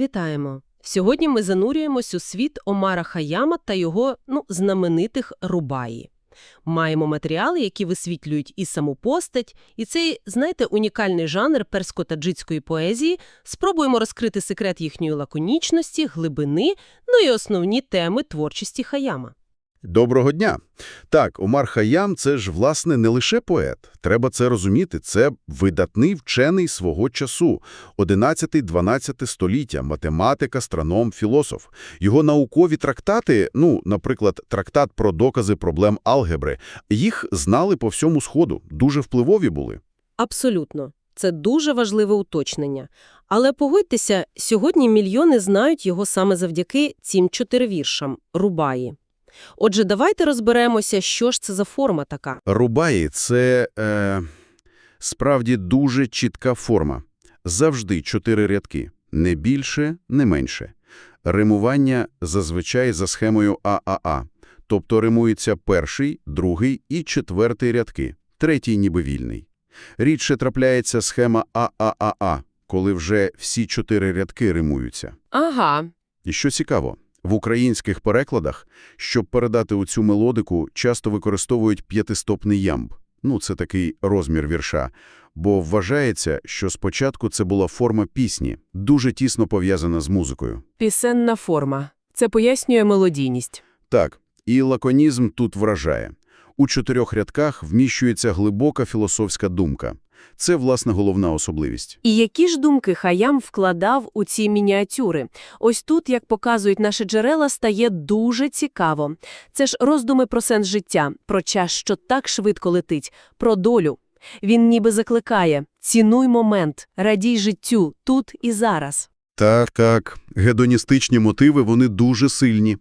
Вітаємо! Сьогодні ми занурюємось у світ Омара Хаяма та його ну, знаменитих рубаї. Маємо матеріали, які висвітлюють і саму постать, і цей, знаєте, унікальний жанр персько-таджицької поезії. Спробуємо розкрити секрет їхньої лаконічності, глибини, ну і основні теми творчості Хаяма. Доброго дня! Так, Омар Хаям – це ж, власне, не лише поет. Треба це розуміти. Це видатний вчений свого часу. 11-12 століття, математик, астроном, філософ. Його наукові трактати, ну, наприклад, трактат про докази проблем алгебри, їх знали по всьому Сходу, дуже впливові були. Абсолютно. Це дуже важливе уточнення. Але погодьтеся, сьогодні мільйони знають його саме завдяки цим чотирвіршам – рубаї. Отже, давайте розберемося, що ж це за форма така. Рубаї – це, е, справді, дуже чітка форма. Завжди чотири рядки. Не більше, не менше. Римування зазвичай за схемою ААА. Тобто римується перший, другий і четвертий рядки. Третій ніби вільний. Рідше трапляється схема АААА, коли вже всі чотири рядки римуються. Ага. І що цікаво, в українських перекладах, щоб передати оцю мелодику, часто використовують п'ятистопний ямб. Ну, це такий розмір вірша. Бо вважається, що спочатку це була форма пісні, дуже тісно пов'язана з музикою. Пісенна форма. Це пояснює мелодійність. Так, і лаконізм тут вражає. У чотирьох рядках вміщується глибока філософська думка. Це, власне, головна особливість. І які ж думки Хаям вкладав у ці мініатюри? Ось тут, як показують наші джерела, стає дуже цікаво. Це ж роздуми про сенс життя, про час, що так швидко летить, про долю. Він ніби закликає «цінуй момент, радій життю, тут і зараз». Так, так. Гедоністичні мотиви, вони дуже сильні.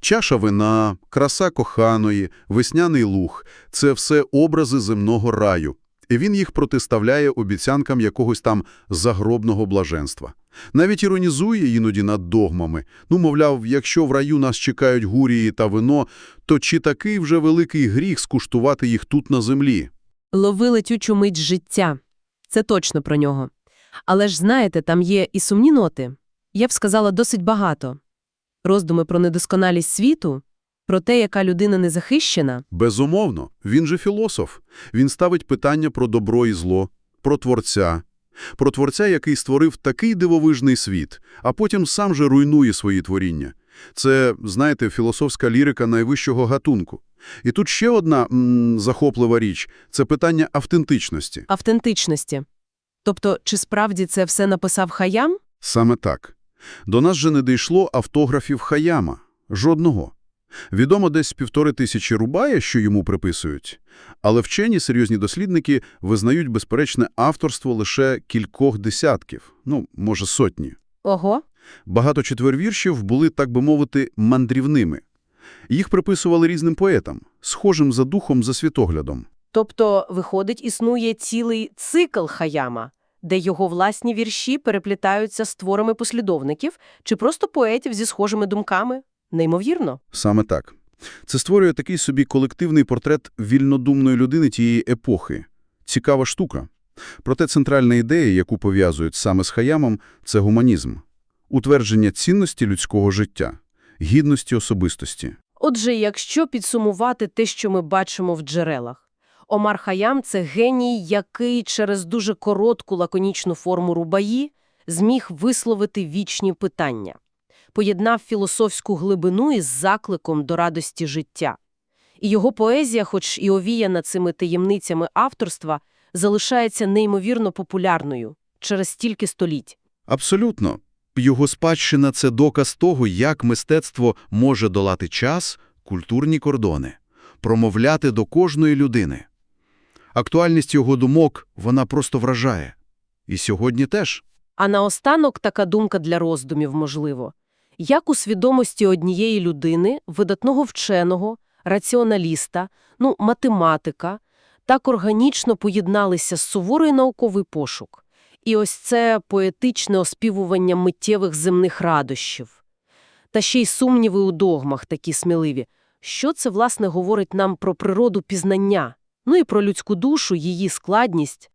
Чаша вина, краса коханої, весняний луг – це все образи земного раю. І він їх протиставляє обіцянкам якогось там загробного блаженства. Навіть іронізує іноді над догмами. Ну, мовляв, якщо в раю нас чекають гурії та вино, то чи такий вже великий гріх скуштувати їх тут на землі? Лови летючу мить життя. Це точно про нього. Але ж, знаєте, там є і сумні ноти. Я б сказала, досить багато. Роздуми про недосконалість світу, про те, яка людина незахищена. Безумовно, він же філософ. Він ставить питання про добро і зло, про Творця. Про Творця, який створив такий дивовижний світ, а потім сам же руйнує свої творіння. Це, знаєте, філософська лірика найвищого гатунку. І тут ще одна м, захоплива річ – це питання автентичності. Автентичності. Тобто, чи справді це все написав Хаям? Саме так. До нас же не дійшло автографів Хаяма. Жодного. Відомо десь півтори тисячі рубая, що йому приписують, але вчені, серйозні дослідники, визнають безперечне авторство лише кількох десятків, ну, може, сотні. Ого. Багато четвервіршів були, так би мовити, мандрівними. Їх приписували різним поетам, схожим за духом, за світоглядом. Тобто, виходить, існує цілий цикл Хаяма, де його власні вірші переплітаються з творами послідовників чи просто поетів зі схожими думками? Неймовірно. Саме так. Це створює такий собі колективний портрет вільнодумної людини тієї епохи. Цікава штука. Проте центральна ідея, яку пов'язують саме з Хаямом, це гуманізм. Утвердження цінності людського життя, гідності особистості. Отже, якщо підсумувати те, що ми бачимо в джерелах, Омар Хаям – це геній, який через дуже коротку лаконічну форму рубаї зміг висловити вічні питання. Поєднав філософську глибину із закликом до радості життя. І його поезія, хоч і овіяна цими таємницями авторства, залишається неймовірно популярною через стільки століть. Абсолютно. Його спадщина – це доказ того, як мистецтво може долати час, культурні кордони, промовляти до кожної людини. Актуальність його думок, вона просто вражає. І сьогодні теж. А наостанок така думка для роздумів, можливо. Як у свідомості однієї людини, видатного вченого, раціоналіста, ну, математика, так органічно поєдналися з суворий науковий пошук. І ось це поетичне оспівування миттєвих земних радощів. Та ще й сумніви у догмах такі сміливі. Що це, власне, говорить нам про природу пізнання? Ну і про людську душу, її складність.